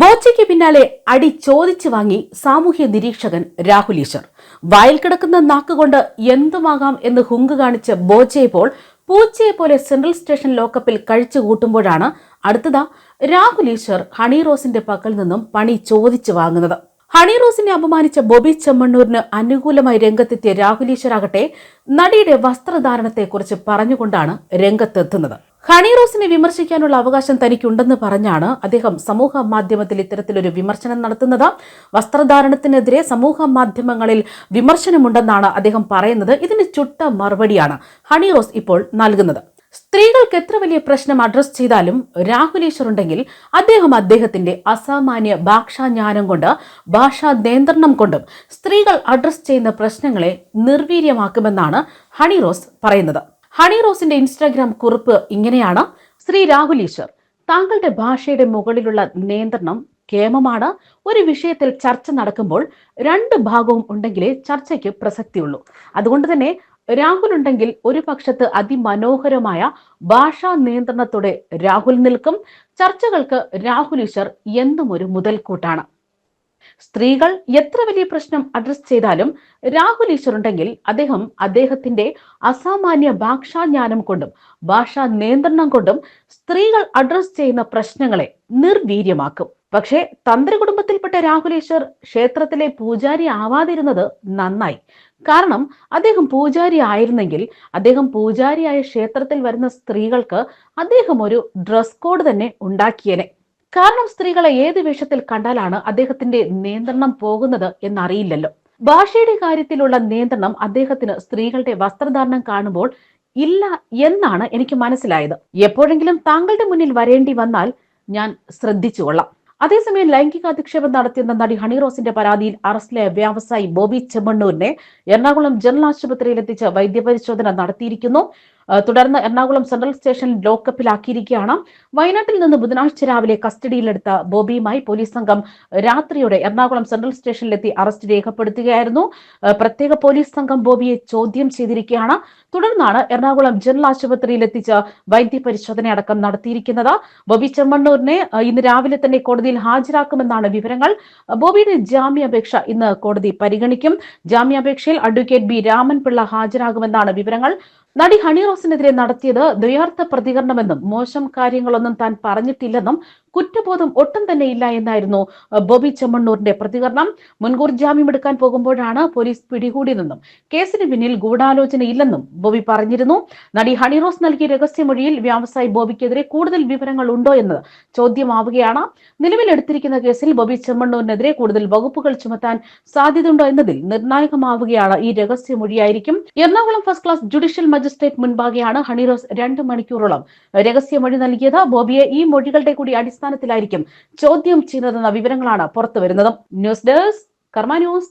ബോച്ചയ്ക്ക് പിന്നാലെ അടി ചോദിച്ചു വാങ്ങി സാമൂഹ്യ നിരീക്ഷകൻ രാഹുൽ ഈശ്വർ. വായിൽ കിടക്കുന്ന നാക്കുകൊണ്ട് എന്തുമാകാം എന്ന് ഹുങ്ക് കാണിച്ച ബോച്ചയെ പോൾ പൂച്ചയെ പോലെ സെൻട്രൽ സ്റ്റേഷൻ ലോക്കപ്പിൽ കഴിച്ചു കൂട്ടുമ്പോഴാണ് അടുത്തതാ രാഹുൽ ഈശ്വർ ഹണി റോസിന്റെ പക്കൽ നിന്നും പണി ചോദിച്ചു വാങ്ങുന്നത്. ഹണി റോസിനെ അപമാനിച്ച ബോബി ചെമ്മണ്ണൂരിന് അനുകൂലമായി രംഗത്തെത്തിയ രാഹുൽ ഈശ്വർ ആകട്ടെ നടിയുടെ വസ്ത്രധാരണത്തെക്കുറിച്ച് പറഞ്ഞുകൊണ്ടാണ് രംഗത്തെത്തുന്നത്. ഹണി റോസിനെ വിമർശിക്കാനുള്ള അവകാശം തനിക്കുണ്ടെന്ന് പറഞ്ഞാണ് അദ്ദേഹം സമൂഹ മാധ്യമത്തിൽ ഇത്തരത്തിലൊരു വിമർശനം നടത്തുന്നത്. വസ്ത്രധാരണത്തിനെതിരെ സമൂഹ മാധ്യമങ്ങളിൽ വിമർശനമുണ്ടെന്നാണ് അദ്ദേഹം പറയുന്നത്. ഇതിന് ചുട്ട മറുപടിയാണ് ഹണി റോസ് ഇപ്പോൾ നൽകുന്നത്. സ്ത്രീകൾക്ക് എത്ര വലിയ പ്രശ്നം അഡ്രസ് ചെയ്താലും രാഹുലേശ്വർ ഉണ്ടെങ്കിൽ അദ്ദേഹം അദ്ദേഹത്തിന്റെ അസാമാന്യ ഭാഷാജ്ഞാനം കൊണ്ട് ഭാഷാ നിയന്ത്രണം കൊണ്ടും സ്ത്രീകൾ അഡ്രസ് ചെയ്യുന്ന പ്രശ്നങ്ങളെ നിർവീര്യമാക്കുമെന്നാണ് ഹണി റോസ് പറയുന്നത്. ഹണി റോസിന്റെ ഇൻസ്റ്റാഗ്രാം കുറിപ്പ് ഇങ്ങനെയാണ്. ശ്രീ രാഹുൽ ഈശ്വർ താങ്കളുടെ ഭാഷയുടെ മുകളിലുള്ള നിയന്ത്രണം കേമമാണ്. ഒരു വിഷയത്തിൽ ചർച്ച നടക്കുമ്പോൾ രണ്ട് ഭാഗവും ഉണ്ടെങ്കിലേ ചർച്ചയ്ക്ക് പ്രസക്തിയുള്ളൂ. അതുകൊണ്ട് തന്നെ രാഹുൽ ഉണ്ടെങ്കിൽ ഒരു പക്ഷത്ത് അതിമനോഹരമായ ഭാഷാ നിയന്ത്രണത്തോടെ രാഹുൽ നിൽക്കും. ചർച്ചകൾക്ക് രാഹുൽ ഈശ്വർ എന്നും ഒരു മുതൽക്കൂട്ടാണ്. സ്ത്രീകൾ എത്ര വലിയ പ്രശ്നം അഡ്രസ് ചെയ്താലും രാഹുൽ ഈശ്വർ ഉണ്ടെങ്കിൽ അദ്ദേഹം അദ്ദേഹത്തിന്റെ അസാമാന്യ ഭാഷാജ്ഞാനം കൊണ്ടും ഭാഷാ നിയന്ത്രണം കൊണ്ടും സ്ത്രീകൾ അഡ്രസ് ചെയ്യുന്ന പ്രശ്നങ്ങളെ നിർവീര്യമാക്കും. പക്ഷേ തന്ത്ര കുടുംബത്തിൽപ്പെട്ട രാഹുലേശ്വർ ക്ഷേത്രത്തിലെ പൂജാരി ആവാതിരുന്നത് നന്നായി. കാരണം അദ്ദേഹം പൂജാരി ആയിരുന്നെങ്കിൽ അദ്ദേഹം പൂജാരിയായ ക്ഷേത്രത്തിൽ വരുന്ന സ്ത്രീകൾക്ക് അദ്ദേഹം ഒരു ഡ്രസ് കോഡ് തന്നെ ഉണ്ടാക്കിയേനെ. കാരണം സ്ത്രീകളെ ഏത് വേഷത്തിൽ കണ്ടാലാണ് അദ്ദേഹത്തിന്റെ നിയന്ത്രണം പോകുന്നത് എന്നറിയില്ലല്ലോ. ഭാഷയുടെ കാര്യത്തിലുള്ള നിയന്ത്രണം അദ്ദേഹത്തിന് സ്ത്രീകളുടെ വസ്ത്രധാരണം കാണുമ്പോൾ ഇല്ല എന്നാണ് എനിക്ക് മനസ്സിലായത്. എപ്പോഴെങ്കിലും താങ്കളുടെ മുന്നിൽ വരേണ്ടി വന്നാൽ ഞാൻ ശ്രദ്ധിച്ചുകൊള്ളാം അതേസമയം ലൈംഗിക അധിക്ഷേപം നടത്തിയെന്ന നടി ഹണി റോസിന്റെ പരാതിയിൽ അറസ്റ്റിലായ വ്യവസായി ബോബി ചെമ്മണ്ണൂരിനെ എറണാകുളം ജനറൽ ആശുപത്രിയിൽ എത്തിച്ച് വൈദ്യപരിശോധന നടത്തിയിരിക്കുന്നു. തുടർന്ന് എറണാകുളം സെൻട്രൽ സ്റ്റേഷൻ ലോക്കപ്പിലാക്കിയിരിക്കുകയാണ്. വയനാട്ടിൽ നിന്ന് ബുധനാഴ്ച രാവിലെ കസ്റ്റഡിയിലെടുത്ത ബോബിയുമായി പോലീസ് സംഘം രാത്രിയോടെ എറണാകുളം സെൻട്രൽ സ്റ്റേഷനിലെത്തി അറസ്റ്റ് രേഖപ്പെടുത്തുകയായിരുന്നു. പ്രത്യേക പോലീസ് സംഘം ബോബിയെ ചോദ്യം ചെയ്തിരിക്കുകയാണ്. തുടർന്നാണ് എറണാകുളം ജനറൽ ആശുപത്രിയിൽ എത്തിച്ച് വൈദ്യപരിശോധന അടക്കം നടത്തിയിരിക്കുന്നത്. ബോബി ചെമ്മണ്ണൂരിനെ ഇന്ന് രാവിലെ തന്നെ കോടതിയിൽ ഹാജരാക്കുമെന്നാണ് വിവരങ്ങൾ. ബോബിയുടെ ജാമ്യാപേക്ഷ ഇന്ന് കോടതി പരിഗണിക്കും. ജാമ്യാപേക്ഷയിൽ അഡ്വക്കേറ്റ് ബി രാമൻപിള്ള ഹാജരാകുമെന്നാണ് വിവരങ്ങൾ. നടി ഹണി റോസിനെതിരെ നടത്തിയത് ദ്വയാർത്ഥ പ്രതികരണമെന്നും മോശം കാര്യങ്ങളൊന്നും താൻ പറഞ്ഞിട്ടില്ലെന്നും കുറ്റബോധം ഒട്ടും തന്നെ ഇല്ല എന്നായിരുന്നു ബോബി ചെമ്മണ്ണൂരിന്റെ പ്രതികരണം. മുൻകൂർ ജാമ്യം എടുക്കാൻ പോകുമ്പോഴാണ് പോലീസ് പിടികൂടിയതെന്നും കേസിന് പിന്നിൽ ഗൂഢാലോചന ഇല്ലെന്നും ബോബി പറഞ്ഞിരുന്നു. നടി ഹണി റോസ് നൽകിയ രഹസ്യമൊഴിയിൽ വ്യവസായി ബോബിക്കെതിരെ കൂടുതൽ വിവരങ്ങൾ ഉണ്ടോ എന്ന് ചോദ്യമാവുകയാണ്. നിലവിലെടുത്തിരിക്കുന്ന കേസിൽ ബോബി ചെമ്മണ്ണൂരിനെതിരെ കൂടുതൽ വകുപ്പുകൾ ചുമത്താൻ സാധ്യതയുണ്ടോ എന്നതിൽ നിർണായകമാവുകയാണ് ഈ രഹസ്യമൊഴിയായിരിക്കും. Ernakulam first class judicial magistrate മുൻപാകെയാണ് Honey Rose രണ്ട് മണിക്കൂറോളം രഹസ്യമൊഴി നൽകിയത്. ബോബിയെ ഈ മൊഴികളുടെ കൂടി അടിസ്ഥാനത്തിലായിരിക്കും ചോദ്യം ചെയ്യുന്നതെന്ന വിവരങ്ങളാണ് പുറത്തുവരുന്നത്. News desk Karma news.